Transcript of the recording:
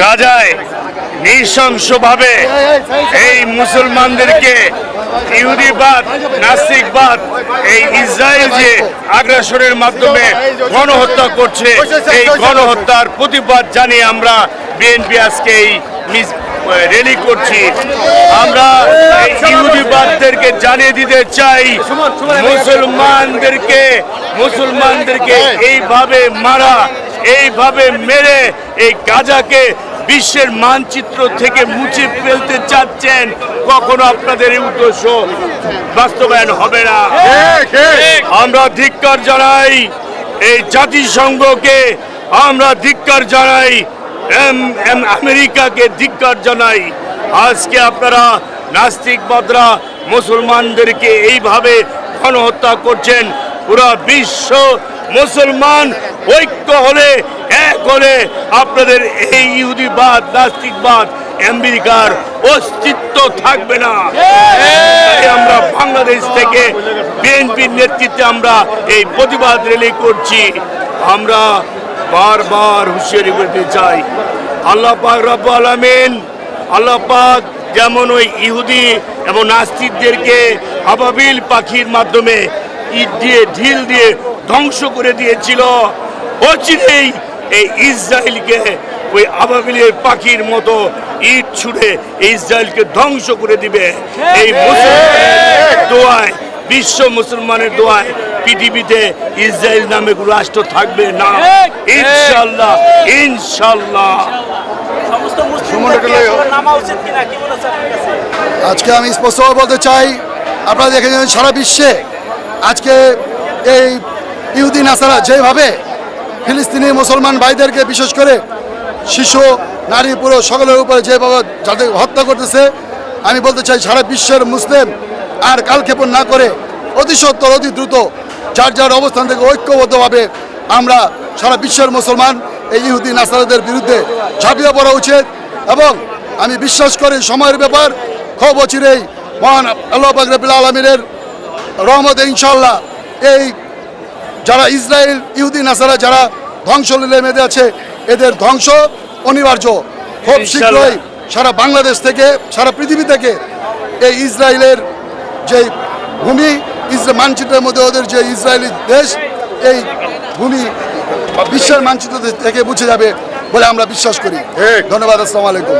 গাজায় নৃশংসভাবে এই মুসলমানদেরকে ইহুদিবাদ, নাস্তিকবাদ, এই ইসরায়েল যে আগ্রাসনের মাধ্যমে গণহত্যা করছে, এই গণহত্যার প্রতিবাদ জানিয়ে আমরা বিএনপি আজকে এই র্যালি করছি। আমরা ইহুদিবাদদেরকে জানিয়ে দিতে চাই, মুসলমানদেরকে মুসলমানদেরকে এইভাবে মারা এইভাবে মেরে এই গাজাকে বিশ্বের মানচিত্র থেকে মুছে ফেলতে চাচ্ছেন কখনো আপনাদের এই উদ্দেশ্য বাস্তবায়ন হবে না। আমরা ধিক্কার জানাই এই জাতিসংঘকে আমরা ধিক্কার জানাই এম- এম আমেরিকাকে ধিক্কার জানাই। আজকে আপনারা নাস্তিকবাদরা মুসলমানদেরকে এইভাবে গণহত্যা করছেন পুরা বিশ্ব মুসলমান ঐক্য হলে, এক হলে আপনাদের এই ইহুদিবাদ, নাস্তিকবাদ, আমেরিকার অস্তিত্ব থাকবে না। আমরা বাংলাদেশ থেকে বিএনপির নেতৃত্বে আমরা এই প্রতিবাদ র্যালি করছি। আমরা বারবার হুঁশিয়ারি করতে চাই। আল্লাহ পাক রব্বুল আলামিন, আল্লাহ পাক যেমন ওই ইহুদি এবং নাস্তিকদেরকে আবাবিল পাখির মাধ্যমে ইট দিয়ে, ঢিল দিয়ে ধ্বংস করে দিয়েছিল। অচিরেই এই ইসরায়েলকে ওই আবাবিলের পাখির মতো ইট ছুড়ে এই ইসরায়েলকে ধ্বংস করে দিবে। এই মুসলমানের দোয়ায় বিশ্ব মুসলমানের দোয়ায় পৃথিবীতে ইসরায়েল নামে কোনো রাষ্ট্র থাকবে না। ইনশাল্লাহ ইনশাল্লাহ মনে আজকে আমি স্পষ্টভাবে বলতে চাই আপনারা দেখে যাবেন সারা বিশ্বে আজকে এই ইহুদি নাসারা যেভাবে ফিলিস্তিনি মুসলমান ভাইদেরকে বিশেষ করে শিশু, নারী, পুরুষ সকলের উপরে যেভাবে যাদের হত্যা করতেছে, আমি বলতে চাই সারা বিশ্বের মুসলিম আর কালক্ষেপণ না করে অতি সত্তর অতি দ্রুত যার যার অবস্থান থেকে ঐক্যবদ্ধভাবে আমরা সারা বিশ্বের মুসলমান এই ইহুদি নাসারাদের বিরুদ্ধে ঝাঁপিয়ে পড়া উচিত এবং আমি বিশ্বাস করি সময়ের ব্যাপার খুব অচিরেই মহান আল্লাহ বাকরবিল আলমিনের রহমত ইনশাল্লাহ এই যারা ইসরায়েল ইহুদি নাসারা যারা ধ্বংস লীলে মেতে আছে এদের ধ্বংস অনিবার্য। খুব শীঘ্রই সারা বাংলাদেশ থেকে সারা পৃথিবী থেকে এই ইসরায়েলের যে ভূমি ইসরা মানচিত্রের মধ্যে ওদের যে ইসরায়েলি দেশ এই ভূমি বিশ্বের মানচিত্র থেকে বুঝে যাবে বলে আমরা বিশ্বাস করি। ধন্যবাদ আসসালামু আলাইকুম।